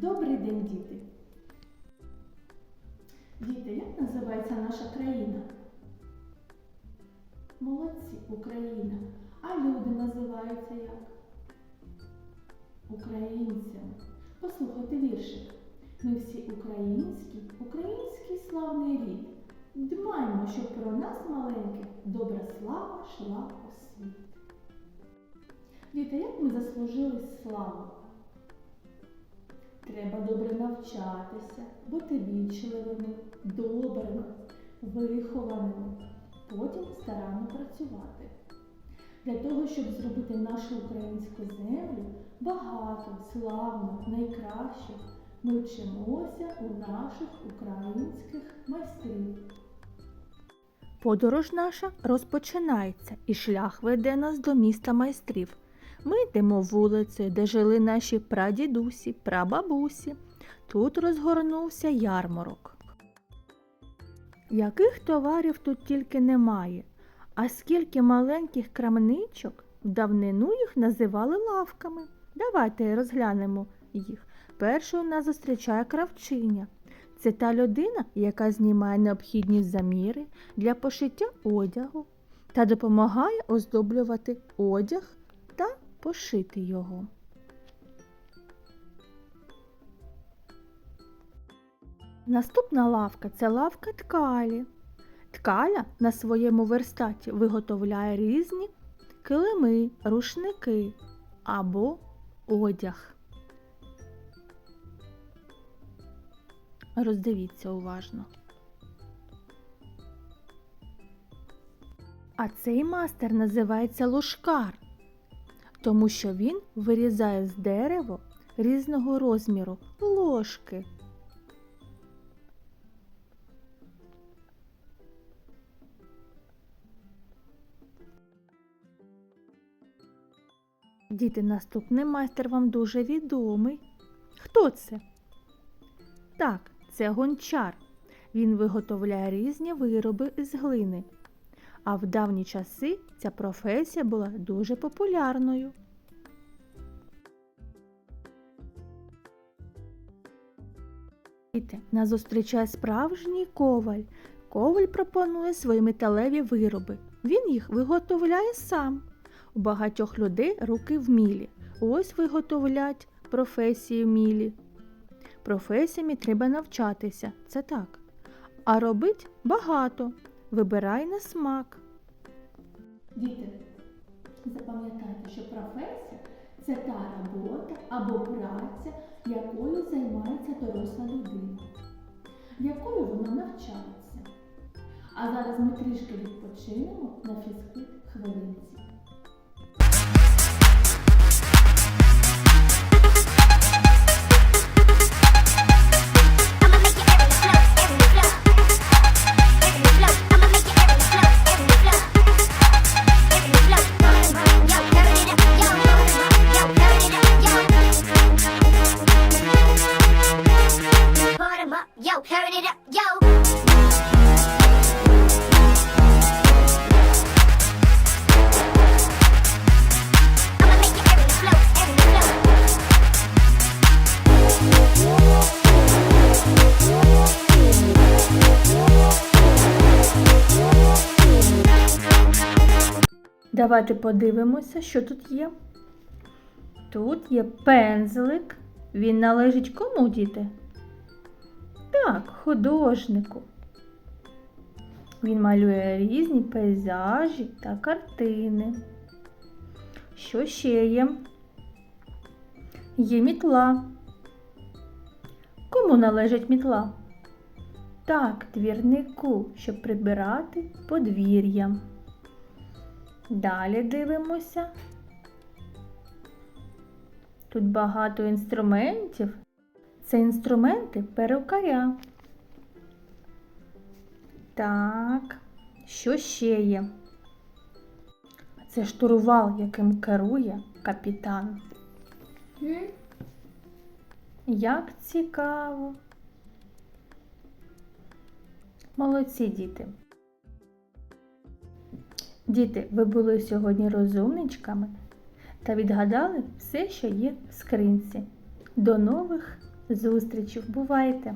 Добрий день, діти! Діти, як називається наша країна? Молодці, Україна. А люди називаються як? Українцями. Послухайте віршик. Ми всі українські, український славний рід. Дбаймо, щоб про нас маленьких добра слава шла у світ. Діти, як ми заслужили славу? Треба добре навчатися, бути вічливими, добрими, вихованими, потім старанно працювати. Для того, щоб зробити нашу українську землю багато, славно, найкраще, ми вчимося у наших українських майстрів. Подорож наша розпочинається, і шлях веде нас до міста майстрів. Ми йдемо вулицею, де жили наші прадідусі, прабабусі. Тут розгорнувся ярмарок. Яких товарів тут тільки немає, а скільки маленьких крамничок, в давнину їх називали лавками. Давайте розглянемо їх. Першою нас зустрічає кравчиня. Це та людина, яка знімає необхідні заміри для пошиття одягу та допомагає оздоблювати одяг пошити його. Наступна лавка це лавка ткалі. Ткаля на своєму верстаті виготовляє різні килими, рушники або одяг. Роздивіться уважно. А цей мастер називається лошкар, тому що він вирізає з дерева різного розміру ложки. Діти, наступний майстер вам дуже відомий. Хто це? Так, це гончар. Він виготовляє різні вироби з глини. А в давні часи ця професія була дуже популярною. Нас зустрічає справжній коваль. Коваль пропонує свої металеві вироби. Він їх виготовляє сам. У багатьох людей руки вмілі. Ось виготовлять професії вмілі. Професіями треба навчатися, це так. А робить багато. Вибирай на смак. Діти, запам'ятайте, що професія це та робота або праця, якою займається доросла людина, якою вона навчається. А зараз ми трішки відпочинемо на фізкульт хвилинці. Давайте подивимося, що тут є. Тут є пензлик. Він належить кому, діти? Так, художнику. Він малює різні пейзажі та картини. Що ще є? Є мітла. Кому належить мітла? Так, двірнику, щоб прибирати подвір'я. Далі дивимося. Тут багато інструментів. Це інструменти перукаря. Так, що ще є? Це штурвал, яким керує капітан. Як цікаво. Молодці діти. Діти, ви були сьогодні розумничками та відгадали все, що є в скринці. До нових зустрічей! Бувайте!